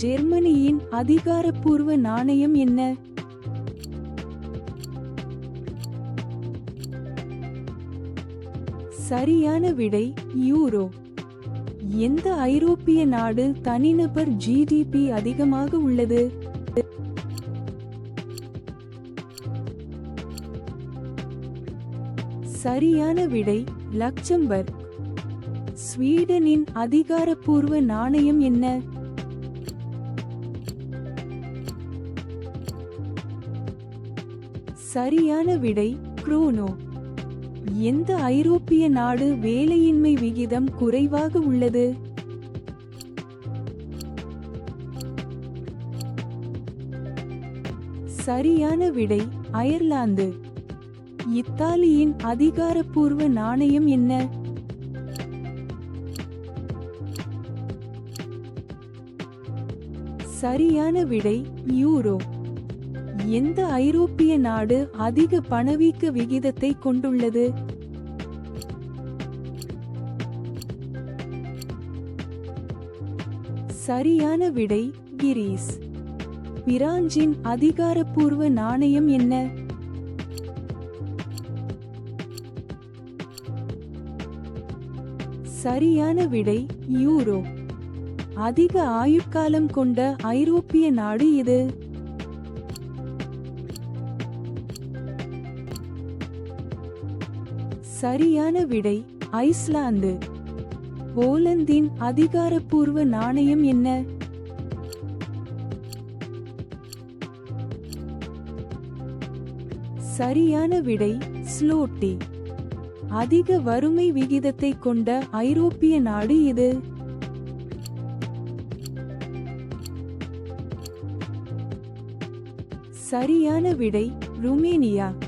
ஜெர்மனியின் அதிகாரப்பூர்வ நாணயம் என்ன? சரியான விடை யூரோ. எந்த ஐரோப்பிய நாடு தனிநபர் ஜிடிபி அதிகமாக உள்ளது? சரியான விடை லக்சம்பர்க். ஸ்வீடனின் அதிகாரப்பூர்வ நாணயம் என்ன? சரியான விடை குரோனோ. எந்த ஐரோப்பிய நாடு வேலையின்மை விகிதம் குறைவாக உள்ளது? சரியான விடை அயர்லாந்து. இத்தாலியின் அதிகாரப்பூர்வ நாணயம் என்ன? சரியான விடை யூரோ. எந்த ஐரோப்பிய நாடு அதிக பணவீக்க விகிதத்தை கொண்டுள்ளது? சரியான விடை கிரீஸ். பிரான்சின் அதிகாரப்பூர்வ நாணயம் என்ன? சரியான விடை யூரோ. அதிக ஆயுட்காலம் கொண்ட ஐரோப்பிய நாடு இது. சரியான விடை ஐஸ்லாந்து. போலந்தின் அதிகாரப்பூர்வ நாணயம் என்ன? சரியான விடை ஸ்லோட்டி. அதிக வறுமை விகிதத்தை கொண்ட ஐரோப்பிய நாடு இது. சரியான விடை ருமேனியா.